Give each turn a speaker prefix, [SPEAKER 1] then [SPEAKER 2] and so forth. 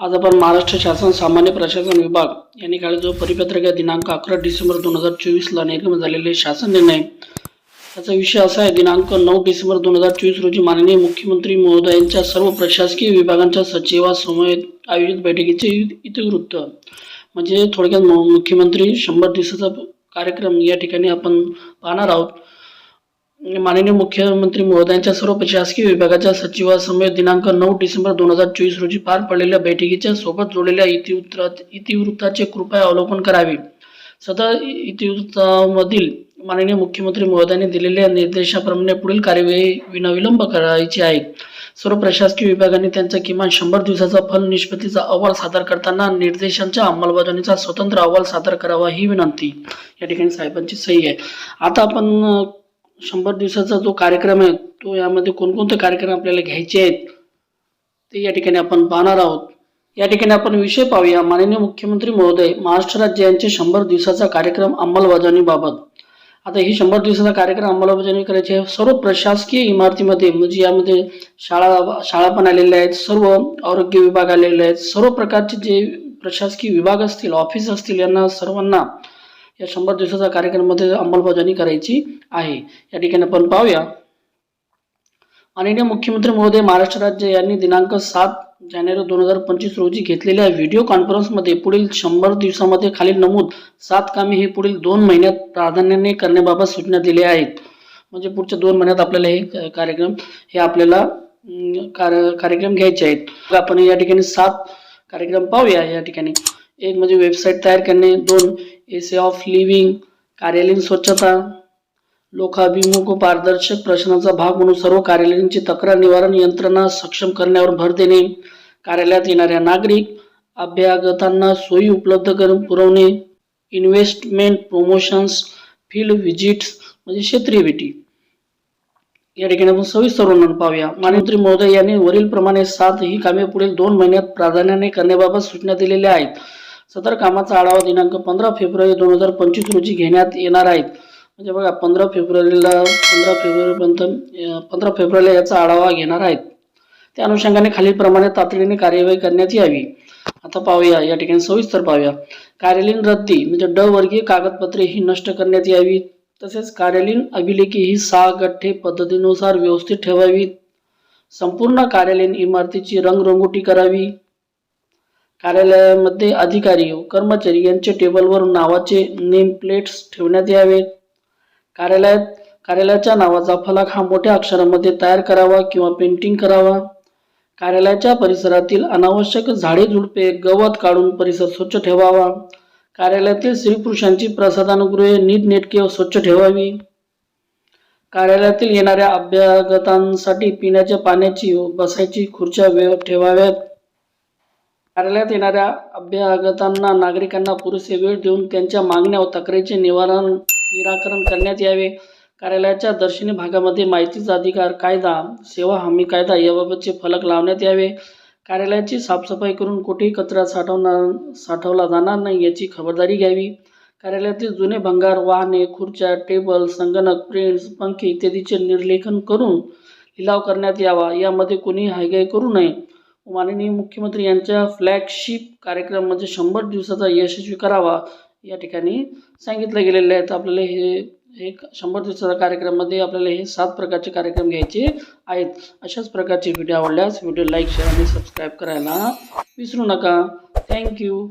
[SPEAKER 1] आज आपण महाराष्ट्र शासन सामान्य प्रशासन विभाग यांनी काल जो परिपत्रक दिनांक अकरा डिसेंबर दोन हजार चोवीसला निर्गमन झालेले शासन निर्णय त्याचा विषय असा आहे दिनांक नऊ डिसेंबर दोन हजार चोवीस रोजी माननीय मुख्यमंत्री महोदयांच्या सर्व प्रशासकीय विभागांच्या सचिवासमवेत आयोजित बैठकीचे इतिवृत्त. म्हणजे थोडक्यात मुख्यमंत्री शंभर दिवसाचा कार्यक्रम या ठिकाणी आपण पाहणार आहोत. माननीय मुख्यमंत्री महोदयांच्या सर्व प्रशासकीय विभागाच्या सचिवासमवेत दिनांक नऊ डिसेंबर दोन हजार चोवीस रोजी पार पडलेल्या बैठकीच्या सोबत जोडलेल्या इतिवृत्तात इतिवृत्ताचे कृपया अवलोकन करावे. सदर इतिवृत्तामधील माननीय मुख्यमंत्री महोदयांनी दिलेल्या निर्देशाप्रमाणे पुढील कार्यवाही विनाविलंब करायची आहे. सर्व प्रशासकीय विभागांनी त्यांचा किमान शंभर दिवसाचा फल निष्पत्तीचा अहवाल सादर करताना निर्देशांच्या अंमलबजावणीचा स्वतंत्र अहवाल सादर करावा ही विनंती. या ठिकाणी साहेबांची सही आहे. आता आपण शंभर दिवसाचा जो कार्यक्रम आहे तो यामध्ये कोणकोणते कार्यक्रम आपल्याला घ्यायचे आहेत ते या ठिकाणी आपण पाहणार आहोत. या ठिकाणी आपण विषय पाहूया. माननीय मुख्यमंत्री महोदय महाराष्ट्र राज्य यांचे शंभर दिवसाचा कार्यक्रम अंमलबजावणीबाबत. आता ही शंभर दिवसाचा कार्यक्रम अंमलबजावणी करायची आहे. सर्व प्रशासकीय इमारतीमध्ये म्हणजे यामध्ये शाळा शाळा पण आलेल्या आहेत सर्व आरोग्य विभाग आलेले आहेत. सर्व प्रकारचे जे प्रशासकीय विभाग असतील ऑफिस असतील यांना सर्वांना या शंभर दिवसाच्या कार्यक्रमामध्ये अंमलबजावणी करायची आहे. या ठिकाणी आपण पाहूया. माननीय मुख्यमंत्री महोदय महाराष्ट्र राज्य यांनी दिनांक सात जानेवारी दोन हजार पंचवीस रोजी घेतलेल्या व्हिडिओ कॉन्फरन्समध्ये पुढील शंभर दिवसामध्ये खालील नमूद सात कामे हे पुढील दोन महिन्यात प्राधान्याने करण्याबाबत सूचना दिल्या आहेत. म्हणजे पुढच्या दोन महिन्यात आपल्याला हे कार्यक्रम हे आपल्याला कार्य कार्यक्रम घ्यायचे आहेत. आपण या ठिकाणी सात कार्यक्रम पाहूया. या ठिकाणी एक म्हणजे वेबसाईट तयार करणे दोन एसे ऑफ लिव्हिंग कार्यालयीन स्वच्छता लोकाभिमुख पारदर्शक प्रश्नाचा भाग म्हणून सर्व कार्यालयांची तक्रार निवारण यंत्रणा सक्षम करण्यावर भर देणे कार्यालयात येणाऱ्या नागरिक अभ्यागतांना सोयी उपलब्ध करून पुरवणे इन्व्हेस्टमेंट प्रमोशन्स फील्ड व्हिजिट्स म्हणजे क्षेत्रीय भेटी. या ठिकाणी आपण सविस्तर वर्णन पाहूया. माननीय महोदय यांनी वरील प्रमाणे सात ही कामे पुढील दोन महिन्यात प्राधान्याने करण्याबाबत सूचना दिलेल्या आहेत. सदर कामाचा आढावा दिनांक पंधरा फेब्रुवारी दोन हजार पंचवीस रोजी घेण्यात येणार आहेत. म्हणजे बघा पंधरा फेब्रुवारीला पंधरा फेब्रुवारीपर्यंत पंधरा फेब्रुवारीला याचा आढावा घेणार आहेत. त्या अनुषंगाने खालीलप्रमाणे तातडीने कार्यवाही करण्यात यावी. आता पाहूया या ठिकाणी सविस्तर पाहूया. कार्यालयीन रद्दी म्हणजे ड वर्गीय कागदपत्रे ही नष्ट करण्यात यावी. तसेच कार्यालयीन अभिलेखी ही सहा गठ्ठे पद्धतीनुसार व्यवस्थित ठेवावी संपूर्ण कार्यालयीन इमारतीची रंगरंगोटी करावी. कार्यालयामध्ये अधिकारी व कर्मचारी यांचे टेबलवर नावाचे नेम प्लेट्स ठेवण्यात यावेत कार्यालयात कार्यालयाच्या नावाचा फलक हा मोठ्या अक्षरामध्ये तयार करावा किंवा पेंटिंग करावा. कार्यालयाच्या परिसरातील अनावश्यक झाडे झुडपे गवत काढून परिसर स्वच्छ ठेवावा. कार्यालयातील स्त्री पुरुषांची प्रसाधनगृहे नीटनेटके व स्वच्छ ठेवावी. कार्यालयातील येणाऱ्या अभ्यागतांसाठी पिण्याच्या पाण्याची व बसायची खुर्च्या वेळ ठेवाव्यात. कार्यालयात येणाऱ्या अभ्यागतांना नागरिकांना पुरेसे वेळ देऊन त्यांच्या मागण्या व तक्रारीचे निवारण निराकरण करण्यात यावे. कार्यालयाच्या दर्शनी भागामध्ये माहितीचा अधिकार कायदा सेवा हमी कायदा याबाबतचे फलक लावण्यात यावे. कार्यालयाची साफसफाई करून कुठेही कचरा साठवणार साठवला जाणार नाही याची खबरदारी घ्यावी. कार्यालयातील जुने भंगार वाहने खुर्च्या टेबल संगणक प्रिंट्स पंखे इत्यादीचे निर्लेखन करून लिलाव करण्यात यावा. यामध्ये कोणी हायगाई करू नये. माननीय मुख्यमंत्री यांच्या फ्लॅगशिप कार्यक्रम म्हणजे शंभर दिवसाचा यशस्वी करावा या ठिकाणी सांगितलं गेलेलं आहे. तर आपल्याला हे एक शंभर दिवसाच्या कार्यक्रमामध्ये आपल्याला हे सात प्रकारचे कार्यक्रम घ्यायचे आहेत. अशाच प्रकारचे व्हिडिओ आवडल्यास व्हिडिओ लाईक शेअर आणि सबस्क्राईब करायला विसरू नका. थँक्यू